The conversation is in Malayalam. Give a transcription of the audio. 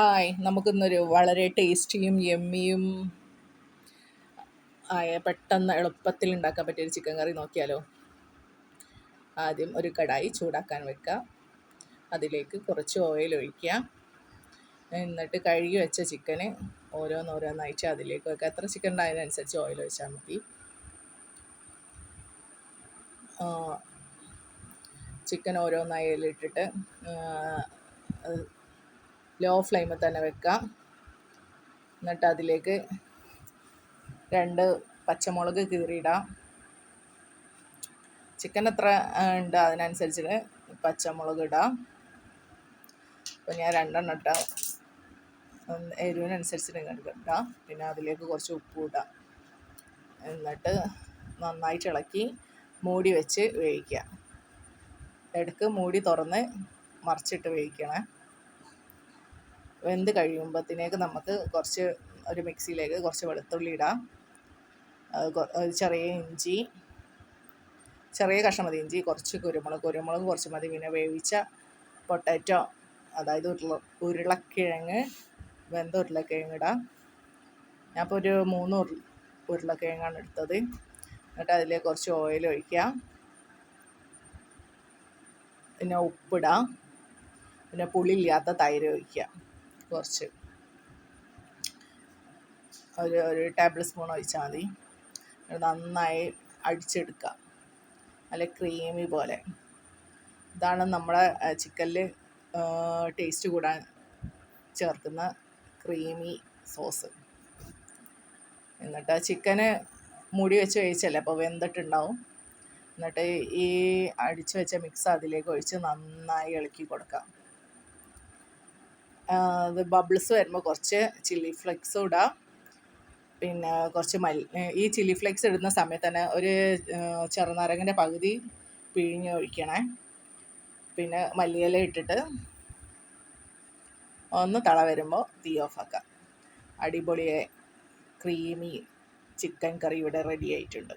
ഹായ്. നമുക്കിന്നൊരു വളരെ ടേസ്റ്റിയും യമ്മിയും ആയ പെട്ടെന്ന് എളുപ്പത്തിൽ ഉണ്ടാക്കാൻ പറ്റിയൊരു ചിക്കൻ കറി നോക്കിയാലോ? ആദ്യം ഒരു കടായി ചൂടാക്കാൻ വെക്കുക. അതിലേക്ക് കുറച്ച് ഓയിൽ ഒഴിക്കുക. എന്നിട്ട് കഴുകി വെച്ച ചിക്കന് ഓരോന്നോരോന്നായിട്ട് അതിലേക്ക് വെക്കുക. എത്ര ചിക്കൻ ഉണ്ടായതിനനുസരിച്ച് ഓയിൽ ഒഴിച്ചാൽ മതി. ചിക്കൻ ഓരോന്നായി അതിലിട്ടിട്ട് ലോ ഫ്ലെയിമിൽ തന്നെ വെക്കാം എന്നിട്ട് അതിലേക്ക് രണ്ട് പച്ചമുളക് കീറിയിടാം. ചിക്കൻ എത്ര ഉണ്ട് അതിനനുസരിച്ച് പച്ചമുളക് ഇടാം. അപ്പോൾ ഞാൻ രണ്ടെണ്ണം ഇട്ടാം. എരിവിനനുസരിച്ച് നിങ്ങൾക്ക് ഇടാം. പിന്നെ അതിലേക്ക് കുറച്ച് ഉപ്പ് ഇടാം. എന്നിട്ട് നന്നായിട്ട് ഇളക്കി മൂടി വെച്ച് വേവിക്കുക. ഇടയ്ക്ക് മൂടി തുറന്ന് മറിച്ചിട്ട് വേവിക്കണേ. വെന്ത് കഴിയുമ്പോഴത്തേക്ക് നമുക്ക് കുറച്ച് ഒരു മിക്സിയിലേക്ക് കുറച്ച് വെളുത്തുള്ളി ഇടാം. ചെറിയ ഇഞ്ചി ചെറിയ കഷ്ണം മതി. ഇഞ്ചി കുറച്ച് കുരുമുളക് കുരുമുളക് കുറച്ച് മതി. പിന്നെ വേവിച്ച പൊട്ടാറ്റോ അതായത് ഉരുള ഉരുളക്കിഴങ്ങ് വെന്ത ഉരുളക്കിഴങ്ങ് ഇടാം. ഞാനിപ്പോൾ ഒരു മൂന്ന് ഉരു ഉരുളക്കിഴങ്ങാണ് എടുത്തത്. എന്നിട്ട് അതിൽ കുറച്ച് ഓയിൽ ഒഴിക്കാം. പിന്നെ ഉപ്പിടാം. പിന്നെ പുളിയില്ലാത്ത തൈര് ഒഴിക്കാം. കുറച്ച്. ഒരു ഒരു ടേബിൾ സ്പൂൺ ഒഴിച്ചാൽ മതി. നന്നായി അടിച്ചെടുക്കുക നല്ല ക്രീമി പോലെ. ഇതാണ് നമ്മുടെ ചിക്കനിൽ ടേസ്റ്റ് കൂടാൻ ചേർക്കുന്ന ക്രീമി സോസ് എന്നിട്ട് ചിക്കന് മുടി വെച്ച് കഴിച്ചല്ലേ അപ്പോൾ വെന്തിട്ടുണ്ടാവും. എന്നിട്ട് ഈ അടിച്ചു വെച്ച മിക്സ് അതിലേക്ക് ഒഴിച്ച് നന്നായി ഇളക്കി കൊടുക്കാം. അത് ബബിൾസ് വരുമ്പോൾ കുറച്ച് ചില്ലി ഫ്ലെക്സും ഇടാം. പിന്നെ കുറച്ച് മല്ലി ഈ ചില്ലി ഫ്ലെക്സ് ഇടുന്ന സമയത്ത് തന്നെ ഒരു ചെറുനാരങ്ങന്റെ പകുതി പിഴിഞ്ഞ് ഒഴിക്കണേ. പിന്നെ മല്ലിയില ഇട്ടിട്ട് ഒന്ന് തള വരുമ്പോൾ തീ ഓഫാക്കാം അടിപൊളിയെ ക്രീമി ചിക്കൻ കറി ഇവിടെ റെഡി ആയിട്ടുണ്ട്.